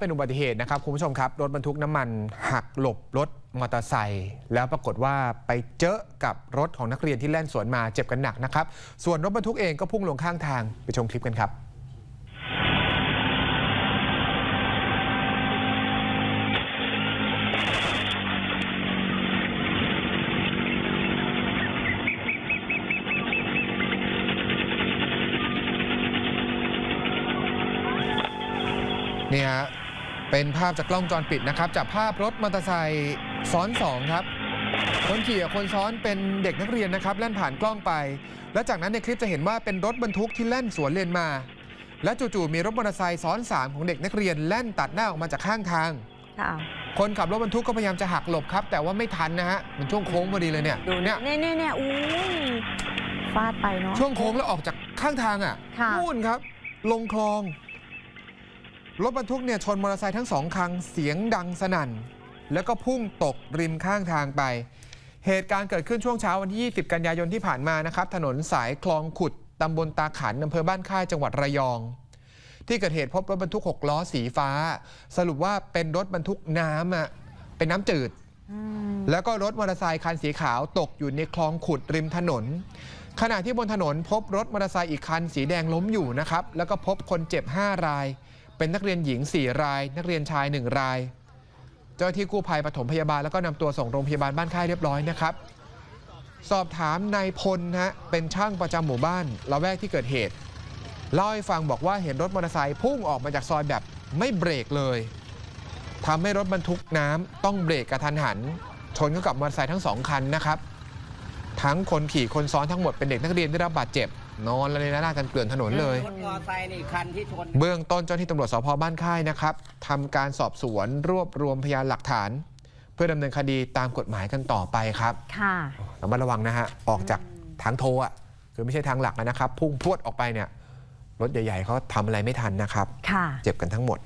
เป็นอุบัติเหตุนะครับคุณผู้ชมครับ รถบรรทุกน้ำมันหักหลบรถมอเตอร์ไซค์แล้วปรากฏว่าไปเจอกับรถของนักเรียนที่แล่นสวนมาเจ็บกันหนักนะครับ ส่วนรถบรรทุกเองก็พุ่งลงข้างทางไปชมคลิปกันครับเนี่ยฮะ เป็นภาพจากกล้องวงจรปิดนะครับจับภาพรถมอเตอร์ไซค์ซ้อนสองครับ คนขี่กับคนซ้อนเป็นเด็กนักเรียนนะครับแล่นผ่านกล้องไป แล้วจากนั้นในคลิปจะเห็นว่าเป็นรถบรรทุกที่แล่นสวนเลนมา และจู่ๆมีรถมอเตอร์ไซค์ซ้อนสามของเด็กนักเรียนแล่นตัดหน้าออกมาจากข้างทาง ค่ะ คนขับรถบรรทุกก็พยายามจะหักหลบครับ แต่ว่าไม่ทันนะฮะมันช่วงโค้งพอดีเลยเนี่ยดูเนี่ยเนี่ยเนี่ยเนี่ยอุ้ยฟาดไปเนาะ ช่วงโค้งแล้วออกจากข้างทางอะค่ะ นู่นครับ ลงคลอง รถบรรทุกเนี่ยชนมอเตอร์ไซค์ทั้งสองคันเสียงดังสนั่น แล้วก็พุ่งตกริมข้างทางไป เหตุการณ์เกิดขึ้นช่วงเช้าวันที่ 20 กันยายนที่ผ่านมานะครับ ถนนสายคลองขุดตำบลตาขันอำเภอบ้านค่ายจังหวัดระยอง ที่เกิดเหตุพบรถบรรทุก 6 ล้อสีฟ้า สรุปว่าเป็นรถบรรทุกน้ำอะเป็นน้ำจืดอืมแล้วก็รถมอเตอร์ไซค์คันสีขาวตกอยู่ในคลองขุดริมถนนขณะที่บนถนนพบรถมอเตอร์ไซค์อีกคันสีแดงล้มอยู่นะครับ แล้วก็พบคนเจ็บ 5 ราย เป็นนักเรียนหญิง 4 ราย นักเรียนชาย 1 ราย เจ้าหน้าที่กู้ภัยปฐมพยาบาลแล้วก็นำตัวส่งโรงพยาบาลบ้านค่ายเรียบร้อยนะครับ สอบถามนายพลฮะเป็นช่างประจำหมู่บ้านละแวกที่เกิดเหตุเล่าให้ฟังบอกว่าเห็นรถมอเตอร์ไซค์พุ่งออกมาจากซอยแบบไม่เบรกเลยทำให้รถบรรทุกน้ำต้องเบรกกระทันหัน ชนเข้ากับมอเตอร์ไซค์ทั้งสองคันนะครับ ทั้งคนขี่คนซ้อนทั้งหมดเป็นเด็กนักเรียนได้รับบาดเจ็บ นอนระเนระนาดกันเกลื่อนถนนเลย รถมอเตอร์ไซค์นี่คันที่ชน เบื้องต้นเจ้าหน้าที่ตำรวจสพบ้านค่ายนะครับทำการสอบสวนรวบรวมพยานหลักฐาน เพื่อดำเนินคดีตามกฎหมายกันต่อไปครับค่ะ ระมัดระวังนะฮะออกจากทางโทอะคือไม่ใช่ทางหลักนะครับ พุ่งพรวดออกไปเนี่ยรถใหญ่ๆเขาทำอะไรไม่ทันนะครับ ค่ะ เจ็บกันทั้งหมด